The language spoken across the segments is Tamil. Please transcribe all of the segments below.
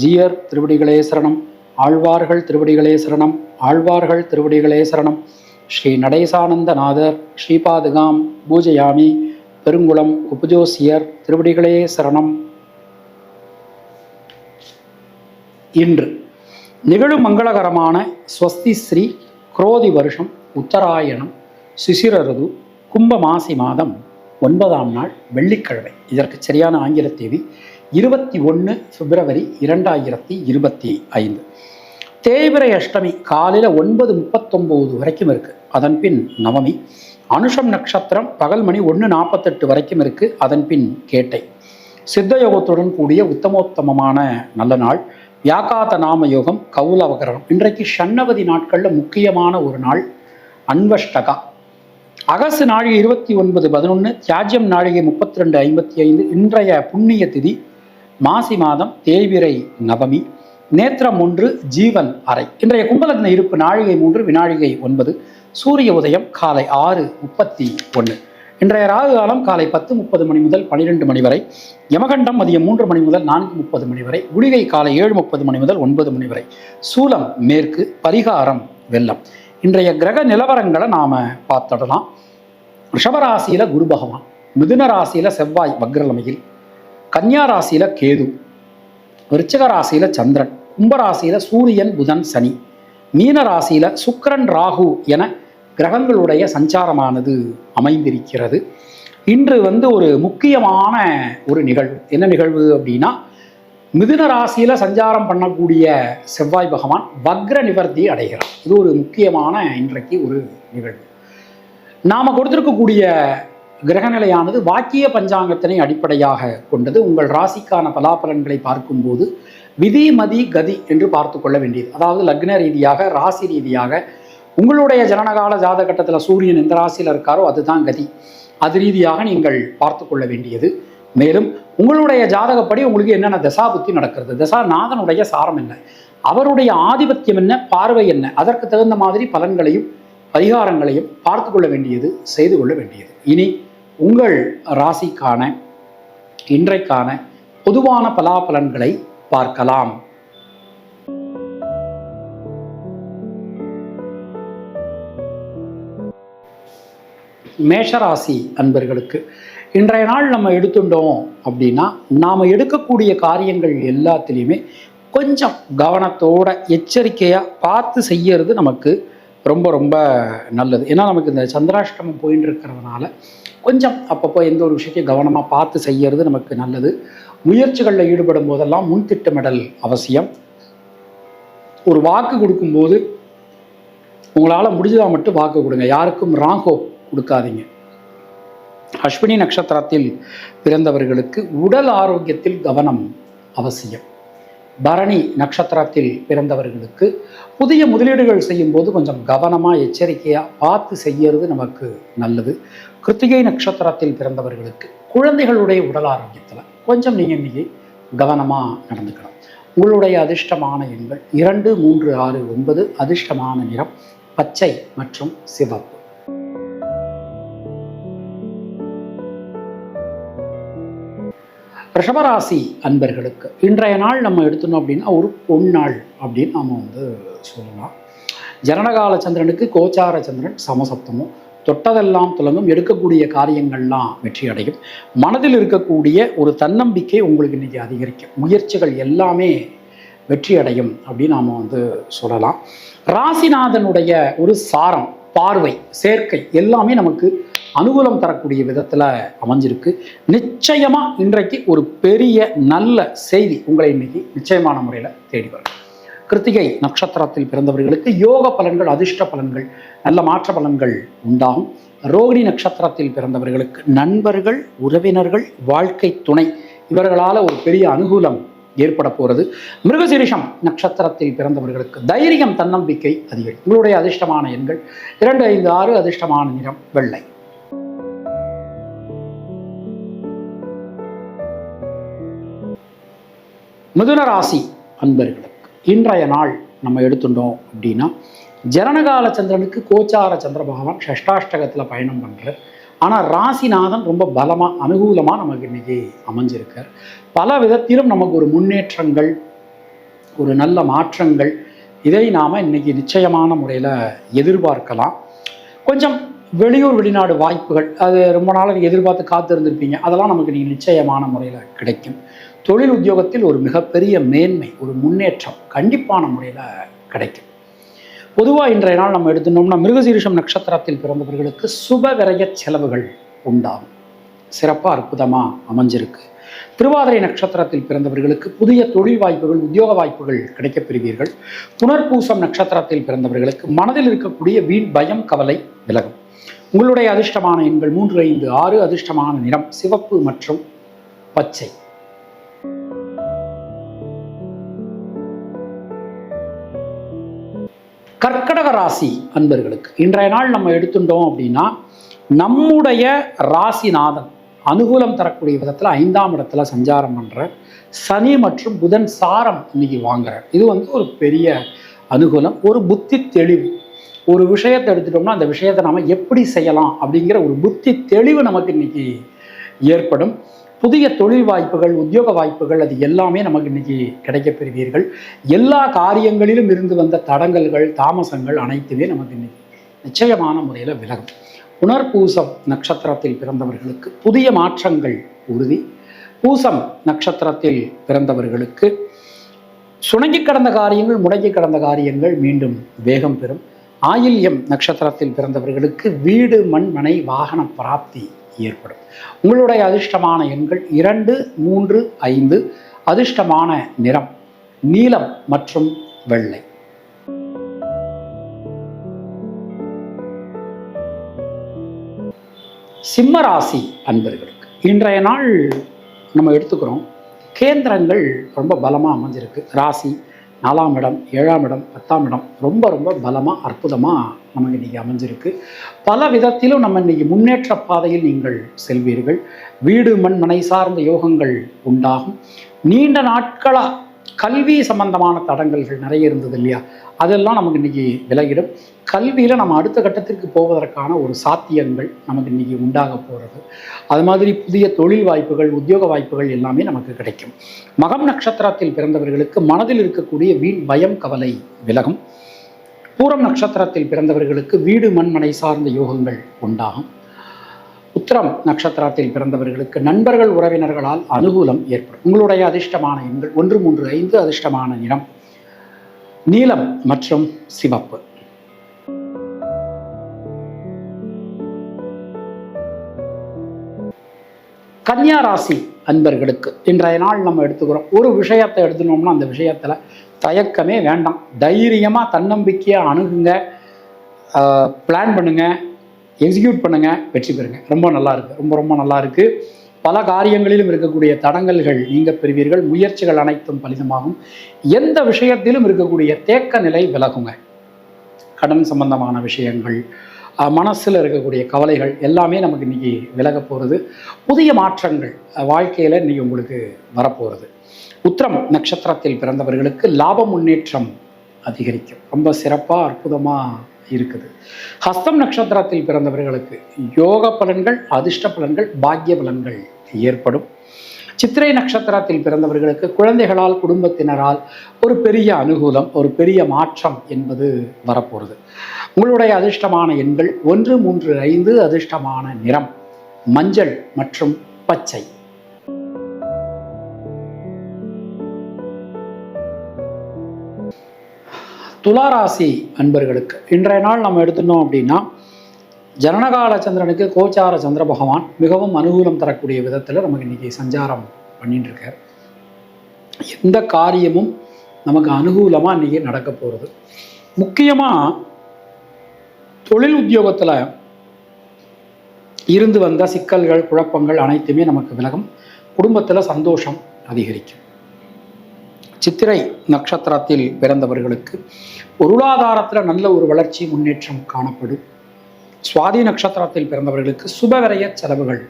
ஜீயர் திருவடிகளே சரணம். ஆழ்வார்கள் திருவடிகளே சரணம். ஆழ்வார்கள் திருவடிகளே சரணம். ஸ்ரீ நடேசானந்தநாதர் ஸ்ரீபாதுகாம் பூஜயாமி. பெருங்குளம் உபஜோசியர் திருவடிகளே சரணம். இன்று நிகழும் மங்களகரமான ஸ்வஸ்தி ஸ்ரீ குரோதி வருஷம் உத்தராயணம் சிசிரருது கும்ப மாசி மாதம் ஒன்பதாம் நாள் வெள்ளிக்கிழமை. இதற்கு சரியான ஆங்கில தேதி இருபத்தி ஒன்று பிப்ரவரி இரண்டாயிரத்தி இருபத்தி ஐந்து. தேய்பிரை அஷ்டமி காலையில் ஒன்பது முப்பத்தொம்போது வரைக்கும் இருக்கு. அதன் பின் நவமி அனுஷம் நட்சத்திரம் பகல் மணி ஒன்று நாற்பத்தெட்டு வரைக்கும் இருக்கு. அதன் பின் கேட்டை. சித்த யோகத்துடன் கூடிய உத்தமோத்தமமான நல்ல நாள். வியாக்காத நாம யோகம் கௌலவகரம் இன்றைக்கு ஷண்ணவதி நாட்களில் முக்கியமான ஒரு நாள் அன்வஷ்டகா. அகசு நாழிகை இருபத்தி ஒன்பது பதினொன்று தியாஜ்யம் நாழிகை முப்பத்தி ரெண்டு ஐம்பத்தி ஐந்து இன்றைய புண்ணிய திதி மாசி மாதம் தேய்விரை நவமி நேத்திரம் ஒன்று ஜீவன் அறை. இன்றைய கும்பலக்ன இருப்பு நாழிகை மூன்று வினாழிகை ஒன்பது சூரிய உதயம் காலை ஆறு முப்பத்தி ஒன்று இன்றைய ராகு காலம் காலை பத்து முப்பது மணி முதல் பனிரெண்டு மணி வரை யமகண்டம் மதியம் மூன்று மணி முதல் நான்கு முப்பது மணி வரை குளிகை காலை ஏழு முப்பது மணி முதல் ஒன்பது மணி வரை சூலம் மேற்கு பரிகாரம் வெள்ளம். இன்றைய கிரக நிலவரங்களை நாம பார்த்துடலாம். ரிஷபராசியில குரு பகவான் மிதுன ராசியில செவ்வாய் வக்ரலமையில் கன்னியா ராசியில கேது விருச்சிக ராசியில் சந்திரன் கும்பராசியில சூரியன் புதன் சனி மீன ராசியில் சுக்கிரன் ராகு என கிரகங்களுடைய சஞ்சாரமானது அமைந்திருக்கிறது. இன்று வந்து ஒரு முக்கியமான ஒரு நிகழ்வு. என்ன நிகழ்வு அப்படின்னா மிதுன ராசியில் சஞ்சாரம் பண்ணக்கூடிய செவ்வாய் பகவான் வக்ர நிவர்த்தி அடைகிறார். இது ஒரு முக்கியமான இன்றைக்கு ஒரு நிகழ்வு. நாம் கொடுத்துருக்கக்கூடிய கிரகநிலையானது வாக்கிய பஞ்சாங்கத்தினை அடிப்படையாக கொண்டது. உங்கள் ராசிக்கான பலாபலன்களை பார்க்கும்போது விதி மதி கதி என்று பார்த்து கொள்ள வேண்டியது. அதாவது லக்ன ரீதியாக ராசி ரீதியாக உங்களுடைய ஜனனகால ஜாதகட்டத்தில் சூரியன் எந்த ராசியில் இருக்காரோ அதுதான் கதி. அது ரீதியாக நீங்கள் பார்த்து கொள்ள வேண்டியது. மேலும் உங்களுடைய ஜாதகப்படி உங்களுக்கு என்னென்ன தசாபுத்தி நடக்கிறது? தசா நாதனுடைய சாரம் என்ன? அவருடைய ஆதிபத்தியம் என்ன? பார்வை என்ன? அதற்கு தகுந்த மாதிரி பலன்களையும் பரிகாரங்களையும் பார்த்து கொள்ள வேண்டியது செய்து கொள்ள வேண்டியது. இனி உங்கள் ராசிக்கான இன்றைக்கான பொதுவான பலாபலன்களை பார்க்கலாம். மேஷராசி அன்பர்களுக்கு இன்றைய நாள் நம்ம எடுத்துட்டோம் அப்படின்னா நாம் எடுக்கக்கூடிய காரியங்கள் எல்லாத்துலேயுமே கொஞ்சம் கவனத்தோட எச்சரிக்கையாக பார்த்து செய்யறது நமக்கு ரொம்ப ரொம்ப நல்லது. ஏன்னா நமக்கு இந்த சந்திராஷ்டமம் போயின்னு இருக்கிறதுனால கொஞ்சம் அப்பப்போ எந்த ஒரு விஷயத்தையும் கவனமாக பார்த்து செய்யறது நமக்கு நல்லது. முயற்சிகளில் ஈடுபடும் போதெல்லாம் முன் திட்டமிடல் அவசியம். ஒரு வாக்கு கொடுக்கும்போது உங்களால் முடிஞ்சதாக மட்டும் வாக்கு கொடுங்க. யாருக்கும் ராங்கோ கொடுக்காதீங்க. அஸ்வினி நட்சத்திரத்தில் பிறந்தவர்களுக்கு உடல் ஆரோக்கியத்தில் கவனம் அவசியம். பரணி நட்சத்திரத்தில் பிறந்தவர்களுக்கு புதிய முதலீடுகள் செய்யும்போது கொஞ்சம் கவனமாக எச்சரிக்கையாக பார்த்து செய்யறது நமக்கு நல்லது. கிருத்திகை நட்சத்திரத்தில் பிறந்தவர்களுக்கு குழந்தைகளுடைய உடல் ஆரோக்கியத்தில் கொஞ்சம் நீங்கள் இன்னைக்கு கவனமாக நடந்துக்கணும். உங்களுடைய அதிர்ஷ்டமான எண்கள் இரண்டு மூன்று ஆறு ஒன்பது அதிர்ஷ்டமான நிறம் பச்சை மற்றும் சிவப்பு. ரிஷபராசி அன்பர்களுக்கு இன்றைய நாள் நம்ம எடுத்தோம் அப்படின்னா ஒரு பொன்னாள் அப்படின்னு நாம் வந்து சொல்லலாம். ஜனனகால சந்திரனுக்கு கோச்சார சந்திரன் சமசப்தமும் தொட்டதெல்லாம் துலங்கும் எடுக்கக்கூடிய காரியங்கள்லாம் வெற்றி அடையும் மனதில் இருக்கக்கூடிய ஒரு தன்னம்பிக்கை உங்களுக்கு இன்றைக்கி அதிகரிக்கும். முயற்சிகள் எல்லாமே வெற்றி அடையும் அப்படின்னு நாம் வந்து சொல்லலாம். ராசிநாதனுடைய ஒரு சாரம் பார்வை சேர்க்கை எல்லாமே நமக்கு அனுகூலம் தரக்கூடிய விதத்தில் அமைஞ்சிருக்கு. நிச்சயமாக இன்றைக்கு ஒரு பெரிய நல்ல செய்தி உங்களை இன்னைக்கு நிச்சயமான முறையில் தேடி வரும். கிருத்திகை நட்சத்திரத்தில் பிறந்தவர்களுக்கு யோக பலன்கள் அதிர்ஷ்ட பலன்கள் நல்ல மாற்ற பலன்கள் உண்டாகும். ரோகிணி நட்சத்திரத்தில் பிறந்தவர்களுக்கு நண்பர்கள் உறவினர்கள் வாழ்க்கை துணை இவர்களால் ஒரு பெரிய அனுகூலம் ஏற்பட போகிறது மிருகசீரிஷம் நட்சத்திரத்தில் பிறந்தவர்களுக்கு தைரியம் தன்னம்பிக்கை அதிகம். உங்களுடைய அதிர்ஷ்டமான எண்கள் இரண்டு ஐந்து ஆறு அதிர்ஷ்டமான நிறம் வெள்ளை. மிதுன ராசி அன்பர்களுக்கு இன்றைய நாள் நம்ம எடுத்துட்டோம் அப்படின்னா ஜனனகால சந்திரனுக்கு கோச்சார சந்திர பகவான் ஷஷ்டாஷ்டகத்தில் பயணம் பண்ணுறார் ஆனால் ராசிநாதன் ரொம்ப பலமாக அனுகூலமாக நமக்கு இன்னைக்கு அமைஞ்சிருக்கார். பல விதத்திலும் நமக்கு ஒரு முன்னேற்றங்கள் ஒரு நல்ல மாற்றங்கள் இதை நாம் இன்னைக்கு நிச்சயமான முறையில் எதிர்பார்க்கலாம். கொஞ்சம் வெளியூர் வெளிநாடு வாய்ப்புகள் அது ரொம்ப நாள் எதிர்பார்த்து காத்திருந்திருப்பீங்க. அதெல்லாம் நமக்கு நீங்கள் நிச்சயமான முறையில் கிடைக்கும். தொழில் உத்தியோகத்தில் ஒரு மிகப்பெரிய மேன்மை ஒரு முன்னேற்றம் கண்டிப்பான முறையில் கிடைக்கும். பொதுவாக இன்றைய நாள் நம்ம எடுத்துனோம்னா மிருகசீரிஷம் நட்சத்திரத்தில் பிறந்தவர்களுக்கு சுப விரய செலவுகள் உண்டாகும். சிறப்பாக அற்புதமாக அமைஞ்சிருக்கு. திருவாதிரை நட்சத்திரத்தில் பிறந்தவர்களுக்கு புதிய தொழில் வாய்ப்புகள் உத்தியோக வாய்ப்புகள் கிடைக்கப் பெறுவீர்கள். புனர்பூசம் நட்சத்திரத்தில் பிறந்தவர்களுக்கு மனதில் இருக்கக்கூடிய வீண் பயம் கவலை விலகும். உங்களுடைய அதிர்ஷ்டமான எண்கள் மூன்று ஐந்து ஆறு அதிர்ஷ்டமான நிறம் சிவப்பு மற்றும் பச்சை. ராசி அன்பர்களுக்கு. இன்றைய நாள் நம்ம எடுத்துட்டோம் அப்படின்னா நம்முடைய ராசிநாதன் அனுகூலம் தரக்கூடிய விதத்தில் ஐந்தாம் இடத்துல சஞ்சாரம் பண்ணுற சனி மற்றும் புதன் சாரம் இன்னைக்கு வாங்குற இது வந்து ஒரு பெரிய அனுகூலம் ஒரு புத்தி தெளிவு. ஒரு விஷயத்தை எடுத்துட்டோம்னா அந்த விஷயத்தை நாம் எப்படி செய்யலாம் அப்படிங்கிற ஒரு புத்தி தெளிவு நமக்கு இன்னைக்கு ஏற்படும். புதிய தொழில் வாய்ப்புகள் உத்தியோக வாய்ப்புகள் அது எல்லாமே நமக்கு இன்னைக்கு கிடைக்கப்பெறுவீர்கள் எல்லா காரியங்களிலும் இருந்து வந்த தடங்கல்கள் தாமசங்கள் அனைத்துமே நமக்கு இன்னைக்கு நிச்சயமான முறையில் விலகும். புனர்பூசம் நட்சத்திரத்தில் பிறந்தவர்களுக்கு புதிய மாற்றங்கள் உறுதி. பூசம் நட்சத்திரத்தில் பிறந்தவர்களுக்கு சுணங்கி கடந்த காரியங்கள் முடங்கி கடந்த காரியங்கள் மீண்டும் வேகம் பெறும். ஆயில்யம் நட்சத்திரத்தில் பிறந்தவர்களுக்கு வீடு மண் மனை வாகன பிராப்தி ஏற்படும். உங்களுடைய அதிர்ஷ்டமான எண்கள் இரண்டு மூன்று ஐந்து. அதிர்ஷ்டமான நிறம் நீலம் மற்றும் வெள்ளை. சிம்மராசி அன்பர்களுக்கு இன்றைய நாள் நம்ம எடுத்துக்கிறோம். கேந்திரங்கள் ரொம்ப பலமாக அமைஞ்சிருக்கு. ராசி நாலாம் இடம் ஏழாம் இடம் பத்தாம் இடம். ரொம்ப ரொம்ப பலமாக அற்புதமாக நமக்கு இன்றைக்கி அமைஞ்சிருக்கு. பல விதத்திலும் நம்ம இன்னைக்கு முன்னேற்ற பாதையில் நீங்கள் செல்வீர்கள். வீடு மண் மனை சார்ந்த யோகங்கள் உண்டாகும். நீண்ட நாட்களாக கல்வி சம்பந்தமான தடங்கல்கள் நிறைய இருந்தது இல்லையா? அதெல்லாம் நமக்கு இன்னைக்கு விலகிடும். கல்வியில் நம்ம அடுத்த கட்டத்திற்கு போவதற்கான ஒரு சாத்தியங்கள் நமக்கு இன்னைக்கு உண்டாக போகிறது அது மாதிரி புதிய தொழில் வாய்ப்புகள் உத்தியோக வாய்ப்புகள் எல்லாமே நமக்கு கிடைக்கும். மகம் நட்சத்திரத்தில் பிறந்தவர்களுக்கு மனதில் இருக்கக்கூடிய வீண் பயம் கவலை விலகும். பூரம் நட்சத்திரத்தில் பிறந்தவர்களுக்கு வீடு மண்மனை சார்ந்த யோகங்கள் உண்டாகும். உத்திரம் நட்சத்திரத்தில் பிறந்தவர்களுக்கு நண்பர்கள் உறவினர்களால் அனுகூலம் ஏற்படும். உங்களுடைய அதிர்ஷ்டமான எண்கள் ஒன்று மூன்று ஐந்து அதிர்ஷ்டமான நிறம் நீலம் மற்றும் சிவப்பு. கன்னியா ராசி அன்பர்களுக்கு இன்றைய நாள் நம்ம எடுத்துக்கிறோம். ஒரு விஷயத்தை எடுத்துனோம்னா அந்த விஷயத்தில் தயக்கமே வேண்டாம். தைரியமாக தன்னம்பிக்கையாக அணுகுங்க. பிளான் பண்ணுங்கள் எக்ஸிக்யூட் பண்ணுங்க வெற்றி பெறுங்க. ரொம்ப நல்லா இருக்கு ரொம்ப ரொம்ப நல்லா இருக்கு. பல காரியங்களிலும் இருக்கக்கூடிய தடங்கல்கள் நீங்க பெறுவீர்கள். முயற்சிகள் அனைத்தும் பலிதமாகும். எந்த விஷயத்திலும் இருக்கக்கூடிய தேக்க நிலை விலகுங்க. கடன் சம்பந்தமான விஷயங்கள் மனசில் இருக்கக்கூடிய கவலைகள் எல்லாமே நமக்கு இன்னைக்கு விலக போகிறது புதிய மாற்றங்கள் வாழ்க்கையில் வாழ்க்கையில இன்னைக்கு உங்களுக்கு வரப்போகிறது உத்திரம் நட்சத்திரத்தில் பிறந்தவர்களுக்கு லாப முன்னேற்றம் அதிகரிக்கும். ரொம்ப சிறப்பாக அற்புதமாக இருக்குது. ஹஸ்தம் நட்சத்திரத்தில் பிறந்தவர்களுக்கு யோக பலன்கள் அதிர்ஷ்ட பலன்கள் பாக்கிய பலன்கள் ஏற்படும். சித்திரை நட்சத்திரத்தில் பிறந்தவர்களுக்கு குழந்தைகளால் குடும்பத்தினரால் ஒரு பெரிய அனுகூலம் ஒரு பெரிய மாற்றம் என்பது வரப்போகிறது உங்களுடைய அதிர்ஷ்டமான எண்கள் ஒன்று மூன்று ஐந்து அதிர்ஷ்டமான நிறம் மஞ்சள் மற்றும் பச்சை. துளாராசி அன்பர்களுக்கு இன்றைய நாள் நம்ம எடுத்துட்டோம் அப்படின்னா ஜனனகால சந்திரனுக்கு கோச்சார சந்திர பகவான் மிகவும் அனுகூலம் தரக்கூடிய விதத்தில் நமக்கு இன்னைக்கு சஞ்சாரம் பண்ணிட்டு இருக்கார் எந்த காரியமும் நமக்கு அனுகூலமாக இன்றைக்கி நடக்க போகிறது முக்கியமாக தொழில் உத்தியோகத்தில் இருந்து வந்த சிக்கல்கள் குழப்பங்கள் அனைத்துமே நமக்கு விலகும். குடும்பத்தில் சந்தோஷம் அதிகரிக்கும். சித்திரை நட்சத்திரத்தில் பிறந்தவர்களுக்கு பொருளாதாரத்தில் நல்ல ஒரு வளர்ச்சி முன்னேற்றம் காணப்படும். சுவாதி நட்சத்திரத்தில் பிறந்தவர்களுக்கு சுபவிரய செலவுகள்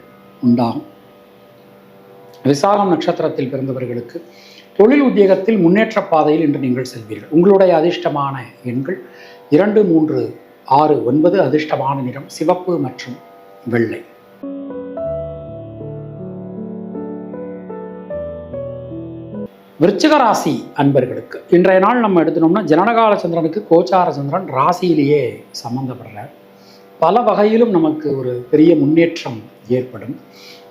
உண்டாகும். விசாகம் நட்சத்திரத்தில் பிறந்தவர்களுக்கு தொழில் உத்தியோகத்தில் முன்னேற்ற பாதையில் இன்று நீங்கள் செல்வீர்கள். உங்களுடைய அதிர்ஷ்டமான எண்கள் இரண்டு மூன்று ஆறு ஒன்பது அதிர்ஷ்டமான நிறம் சிவப்பு மற்றும் வெள்ளை. விருச்சிகராசி அன்பர்களுக்கு இன்றைய நாள் நம்ம எடுத்துனோம்னா ஜனனகால சந்திரனுக்கு கோச்சார சந்திரன் ராசியிலேயே சம்மந்தப்படுறார் பல வகையிலும் நமக்கு ஒரு பெரிய முன்னேற்றம் ஏற்படும்.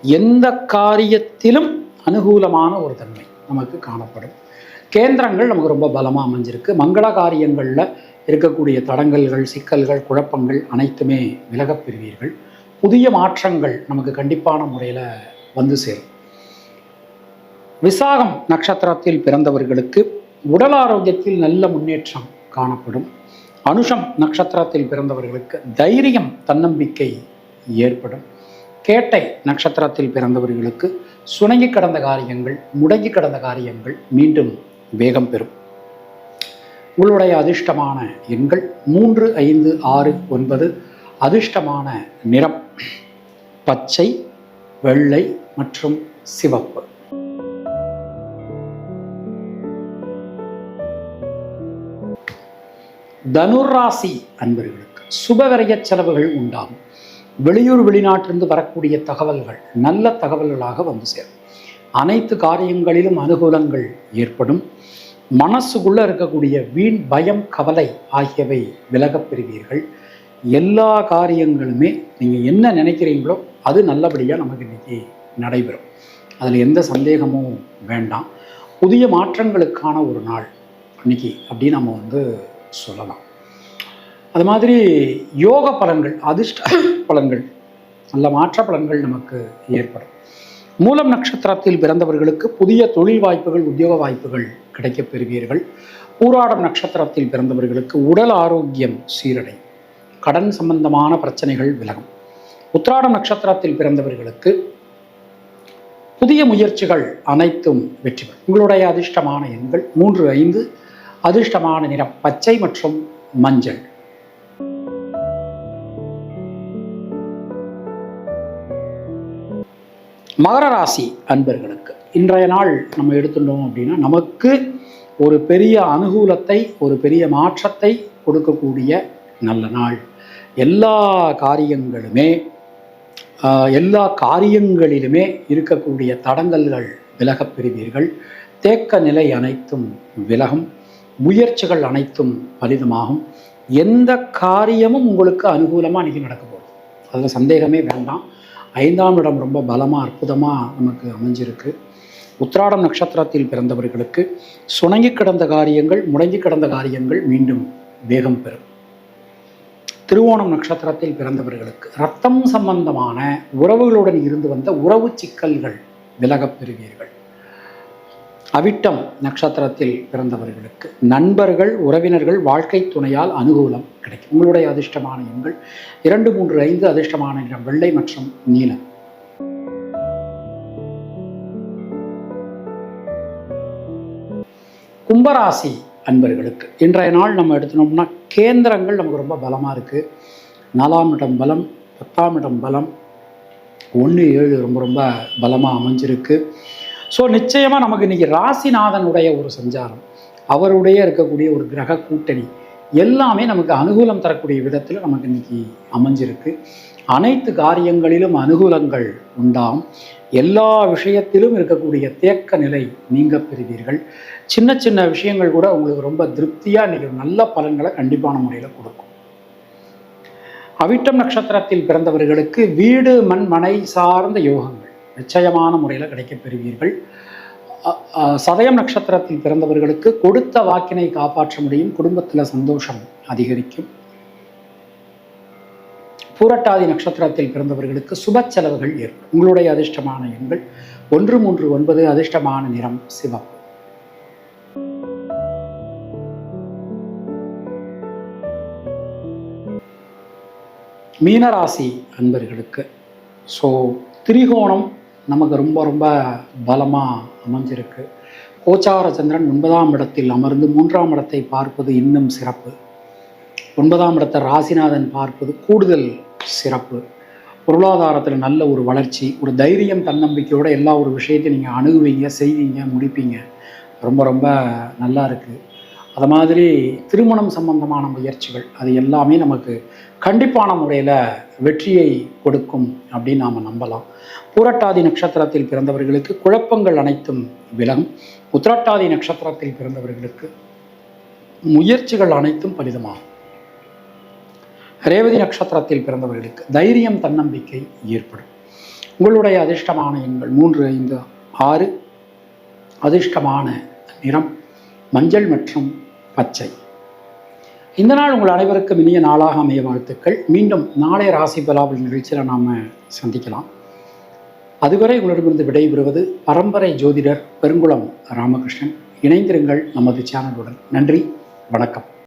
எந்த காரியத்திலும் அனுகூலமான ஒரு தன்மை நமக்கு காணப்படும். கேந்திரங்கள் நமக்கு ரொம்ப பலமாக அமைஞ்சிருக்கு. மங்கள காரியங்களில் இருக்கக்கூடிய தடங்கல்கள் சிக்கல்கள் குழப்பங்கள் அனைத்துமே விலகப் பெறுவீர்கள். புதிய மாற்றங்கள் நமக்கு கண்டிப்பான முறையில் வந்து சேரும். விசாகம் நட்சத்திரத்தில் பிறந்தவர்களுக்கு உடல் ஆரோக்கியத்தில் நல்ல முன்னேற்றம் காணப்படும். அனுஷம் நட்சத்திரத்தில் பிறந்தவர்களுக்கு தைரியம் தன்னம்பிக்கை ஏற்படும். கேட்டை நட்சத்திரத்தில் பிறந்தவர்களுக்கு சுணங்கி கடந்த காரியங்கள் முடங்கி கடந்த காரியங்கள் மீண்டும் வேகம் பெறும். உங்களுடைய அதிர்ஷ்டமான எண்கள் மூன்று ஐந்து ஆறு ஒன்பது அதிர்ஷ்டமான நிறம் பச்சை வெள்ளை மற்றும் சிவப்பு. தனுராசி அன்பர்களுக்கு சுபவரைய செலவுகள் உண்டாகும். வெளியூர் வெளிநாட்டிலிருந்து வரக்கூடிய தகவல்கள் நல்ல தகவல்களாக வந்து சேரும். அனைத்து காரியங்களிலும் அனுகூலங்கள் ஏற்படும். மனசுக்குள்ளே இருக்கக்கூடிய வீண் பயம் கவலை ஆகியவை விலகப் பெறுவீர்கள். எல்லா காரியங்களுமே நீங்கள் என்ன நினைக்கிறீங்களோ அது நல்லபடியாக நமக்கு இன்னைக்கு நடைபெறும். அதில் எந்த சந்தேகமும் வேண்டாம். புதிய மாற்றங்களுக்கான ஒரு நாள். இன்னைக்கு அப்படின்னு நம்ம வந்து சொல்லலாம். அது மாதிரி யோக பலன்கள் அதிர்ஷ்ட பலன்கள் நல்ல மாற்ற பலன்கள் நமக்கு ஏற்படும். மூலம் நட்சத்திரத்தில் பிறந்தவர்களுக்கு புதிய தொழில் வாய்ப்புகள் உத்தியோக வாய்ப்புகள் கிடைக்கப் பெறுவீர்கள். பூராடம் நட்சத்திரத்தில் பிறந்தவர்களுக்கு உடல் ஆரோக்கியம் சீரடை கடன் சம்பந்தமான பிரச்சனைகள் விலகும். உத்ராடம் நட்சத்திரத்தில் பிறந்தவர்களுக்கு புதிய முயற்சிகள் அனைத்தும் வெற்றி பெறும். உங்களுடைய அதிர்ஷ்டமான எண்கள் மூன்று ஐந்து அதிர்ஷ்டமான நிறம் பச்சை மற்றும் மஞ்சள். மகர ராசி அன்பர்களுக்கு இன்றைய நாள் நம்ம எடுத்துட்டோம் அப்படின்னா நமக்கு ஒரு பெரிய அனுகூலத்தை ஒரு பெரிய மாற்றத்தை கொடுக்கக்கூடிய நல்ல நாள். எல்லா காரியங்களுமே எல்லா காரியங்களிலுமே இருக்கக்கூடிய தடங்கல்கள் விலகப் பெறுவீர்கள். தேக்க நிலை அனைத்தும் விலகும். முயற்சிகள் அனைத்தும் பலிதமாகும். எந்த காரியமும் உங்களுக்கு அனுகூலமாக இன்றைக்கி நடக்க போகுது அதில் சந்தேகமே வேண்டாம். ஐந்தாம் இடம் ரொம்ப பலமாக அற்புதமாக நமக்கு அமைஞ்சிருக்கு. உத்திராடம் நட்சத்திரத்தில் பிறந்தவர்களுக்கு சுணங்கி கிடந்த காரியங்கள் முடங்கி கிடந்த காரியங்கள் மீண்டும் வேகம் பெறும். திருவோணம் நட்சத்திரத்தில் பிறந்தவர்களுக்கு ரத்தம் சம்பந்தமான உறவுகளுடன் இருந்து வந்த உறவு சிக்கல்கள் விலகப் பெறுவீர்கள். அவிட்டம் நட்சத்திரத்தில் பிறந்தவர்களுக்கு. நண்பர்கள் உறவினர்கள் வாழ்க்கை துணையால் அனுகூலம் கிடைக்கும். உங்களுடைய அதிர்ஷ்டமான எண்கள் இரண்டு மூன்று ஐந்து அதிர்ஷ்டமான நிறம் வெள்ளை மற்றும் நீலம். கும்பராசி அன்பர்களுக்கு இன்றைய நாள் நம்ம எடுத்தோம்னா கேந்திரங்கள் நமக்கு ரொம்ப பலமாக இருக்குது நாலாம் இடம் பலம் பத்தாம் இடம் பலம் ஒன்று ஏழு ரொம்ப ரொம்ப பலமாக அமைஞ்சிருக்கு. ஸோ நிச்சயமாக நமக்கு இன்றைக்கி ராசிநாதனுடைய ஒரு சஞ்சாரம் அவருடைய இருக்கக்கூடிய ஒரு கிரக கூட்டணி எல்லாமே நமக்கு அனுகூலம் தரக்கூடிய விதத்தில் நமக்கு இன்னைக்கு அமைஞ்சிருக்கு. அனைத்து காரியங்களிலும் அனுகூலங்கள் உண்டாம். எல்லா விஷயத்திலும் இருக்கக்கூடிய தேக்க நிலை நீங்க பெறுவீர்கள். சின்ன சின்ன விஷயங்கள் கூட உங்களுக்கு ரொம்ப திருப்தியாக இன்றைக்கி நல்ல பலன்களை கண்டிப்பான முறையில் கொடுக்கும். அவிட்டம் நட்சத்திரத்தில் பிறந்தவர்களுக்கு வீடு மண் மனை சார்ந்த யோகங்கள். நிச்சயமான முறையில் கிடைக்கப் பெறுவீர்கள். சதயம் நட்சத்திரத்தில் பிறந்தவர்களுக்கு கொடுத்த வாக்கினை காப்பாற்ற முடியும். குடும்பத்தில் சந்தோஷம் அதிகரிக்கும். பூரட்டாதி நட்சத்திரத்தில் பிறந்தவர்களுக்கு சுப செலவுகள் ஏற்படும். உங்களுடைய அதிர்ஷ்டமான எண்கள் ஒன்று மூன்று ஒன்பது அதிர்ஷ்டமான நிறம் சிவப்பு. மீனராசி அன்பர்களுக்கு ஸோ திரிகோணம் நமக்கு ரொம்ப ரொம்ப பலமாக அமைஞ்சிருக்கு. கோச்சார சந்திரன் ஒன்பதாம் இடத்தில் அமர்ந்து மூன்றாம் இடத்தை பார்ப்பது இன்னும் சிறப்பு. ஒன்பதாம் இடத்தை ராசிநாதன் பார்ப்பது கூடுதல் சிறப்பு. பொருளாதாரத்தில் நல்ல ஒரு வளர்ச்சி ஒரு தைரியம் தன்னம்பிக்கையோட எல்லா ஒரு விஷயத்தையும் நீங்கள் அணுகுவீங்க செய்வீங்க முடிப்பீங்க. ரொம்ப ரொம்ப நல்லா இருக்குது அது மாதிரி திருமணம் சம்பந்தமான முயற்சிகள் அது எல்லாமே நமக்கு கண்டிப்பான முறையில் வெற்றியை கொடுக்கும் அப்படின்னு நாம் நம்பலாம். பூரட்டாதி நட்சத்திரத்தில் பிறந்தவர்களுக்கு குழப்பங்கள் அனைத்தும் விலகும். உத்திரட்டாதி நட்சத்திரத்தில் பிறந்தவர்களுக்கு முயற்சிகள் அனைத்தும் பலிதமாகும். ரேவதி நட்சத்திரத்தில் பிறந்தவர்களுக்கு தைரியம் தன்னம்பிக்கை ஏற்படும். உங்களுடைய அதிர்ஷ்டமான எண்கள் மூன்று ஐந்து ஆறு. அதிர்ஷ்டமான நிறம் மஞ்சள் மற்றும் பச்சை. இந்த நாள் உங்கள் அனைவருக்கும் இனிய நாளாக அமைய வாழ்த்துக்கள். மீண்டும் நாளை ராசி பலாவல் நிகழ்ச்சியில் நாம் சந்திக்கலாம். அதுவரை உங்களிடமிருந்து விடைபெறுவது பரம்பரை ஜோதிடர் பெருங்குளம் ராமகிருஷ்ணன். இணைந்திருங்கள் நமது சேனலுடன் நன்றி வணக்கம்.